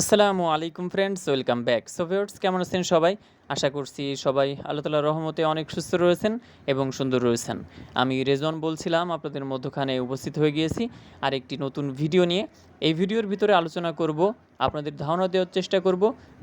আসসালামু আলাইকুম friends welcome back so viewers কেমন আছেন সবাই? আশা করছি সবাই আল্লাহ তালার রহমতে অনেক সুস্থ রয়েছেন এবং সুন্দর রয়েছেন। আমি রেজন বলছিলাম, আপনাদের মধ্যখানে উপস্থিত হয়ে গিয়েছি আর একটি নতুন ভিডিও নিয়ে। এই ভিডিওর ভিতরে আলোচনা করব, আপনাদের ধারণা দেওয়ার চেষ্টা করব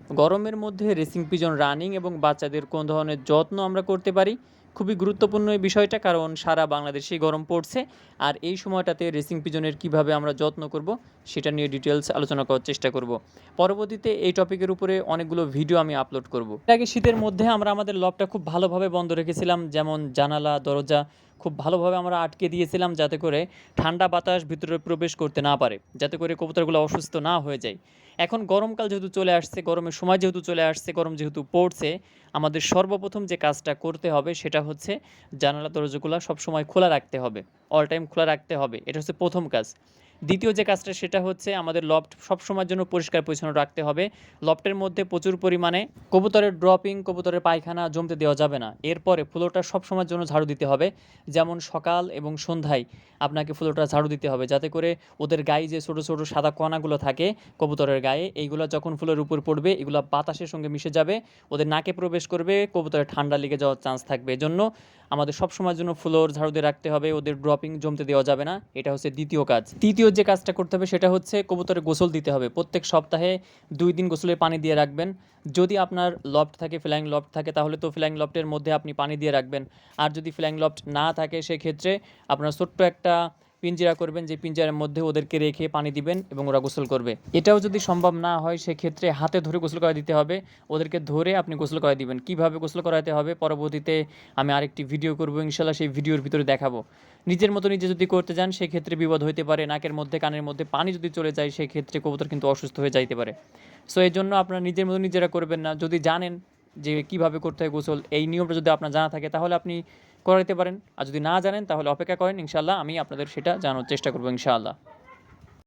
গরমের মধ্যে রেসিং পিজন রানিং এবং বাচ্চাদের কোন ধরনের যত্ন আমরা করতে পারি? খুবই গুরুত্বপূর্ণ এই বিষয়টা, কারণ সারা বাংলাদেশেই গরম পড়ছে। আর এই সময়টাতে রেসিং পিজনের কীভাবে আমরা যত্ন করব, সেটা নিয়ে ডিটেলস আলোচনা করার চেষ্টা করব। পরবর্তীতে এই টপিকের উপরে অনেকগুলো ভিডিও আমি আপলোড করব। আগে শীতের মধ্যে আমরা আমাদের লবটা খুব ভালোভাবে বন্ধ রেখেছিলাম, যেমন জানালা, দরজা খুব ভালোভাবে আমরা আটকে দিয়েছিলাম যাতে করে ঠান্ডা বাতাস ভিতরে প্রবেশ করতে না পারে, যাতে করে কবুতরগুলো অসুস্থ না হয়ে যায়। এখন গরমকাল যেহেতু চলে আসছে, গরমের সময় যেহেতু চলে আসছে, গরম যেহেতু পড়ছে, আমাদের সর্বপ্রথম যে কাজটা করতে হবে সেটা হচ্ছে জানালা দরজাগুলো সবসময় খোলা রাখতে হবে অল টাইম খোলা রাখতে হবে। এটা হচ্ছে প্রথম কাজ। দ্বিতীয় যে কাজটা, সেটা হচ্ছে আমাদের লফট সবসময়ের জন্য পরিষ্কার পরিচ্ছন্ন রাখতে হবে। লফটের মধ্যে প্রচুর পরিমাণে কবুতরের ড্রপিং কবুতরের পায়খানা জমতে দেওয়া যাবে না। এরপরে ফ্লোরটা সবসময়ের জন্য ঝাড়ু দিতে হবে। যেমন সকাল এবং সন্ধ্যায় আপনাকে ফ্লোরটা ঝাড়ু দিতে হবে। যাতে করে ওদের গায়ে যে ছোটো ছোটো সাদা কণাগুলো থাকে কবুতরের গায়ে, এইগুলো যখন ফুলের উপর পড়বে, এগুলো বাতাসের সঙ্গে মিশে যাবে, ওদের নাকে প্রবেশ করবে, কবুতরের ঠান্ডা লেগে যাওয়ার চান্স থাকবে। এজন্য আমাদের সবসময়ের জন্য ফ্লোর ঝাড়ু দিয়ে রাখতে হবে। ওদের ড্রপিং জমতে দেওয়া যাবে না। এটা হচ্ছে দ্বিতীয় কাজ। তৃতীয় যে কাজটা করতে হবে সেটা হচ্ছে কবুতরে গোসল দিতে হবে। প্রত্যেক সপ্তাহে দুই দিন গোসলের পানি দিয়ে রাখবেন। যদি আপনার লফট থাকে, ফ্ল্যাং লফট থাকে, তাহলে তো ফ্ল্যাং লফটের মধ্যে আপনি পানি দিয়ে রাখবেন। আর যদি ফ্ল্যাং লফট না থাকে, সেক্ষেত্রে আপনার ছোট্ট একটা পিঞ্জিরা করবেন যে পিঞ্জারের মধ্যে ওদেরকে রেখে পানি দিবেন এবং ওরা গোসল করবে। এটাও যদি সম্ভব না হয়, সেক্ষেত্রে হাতে ধরে গোসল করা দিতে হবে। ওদেরকে ধরে আপনি গোসল করা দিবেন। কীভাবে গোসল করাতে হবে পরবর্তীতে আমি আরেকটি ভিডিও করব ইনশাল্লাহ সেই ভিডিওর ভিতরে দেখাবো। নিজের মতো নিজে যদি করতে যান, সেক্ষেত্রে বিপদ হইতে পারে। নাকের মধ্যে, কানের মধ্যে পানি যদি চলে যায়, সেক্ষেত্রে কবুতর কিন্তু অসুস্থ হয়ে যাইতে পারে। সো এই জন্য আপনারা নিজের মতো নিজেরা করবেন না। যদি জানেন যে কীভাবে করতে হয় গোসল, এই নিয়মটা যদি আপনার জানা থাকে তাহলে আপনি করাইতে পারেন। আর যদি না জানেন তাহলে অপেক্ষা করেন ইনশাল্লাহ আমি আপনাদের সেটা জানার চেষ্টা করব, ইনশাআল্লাহ।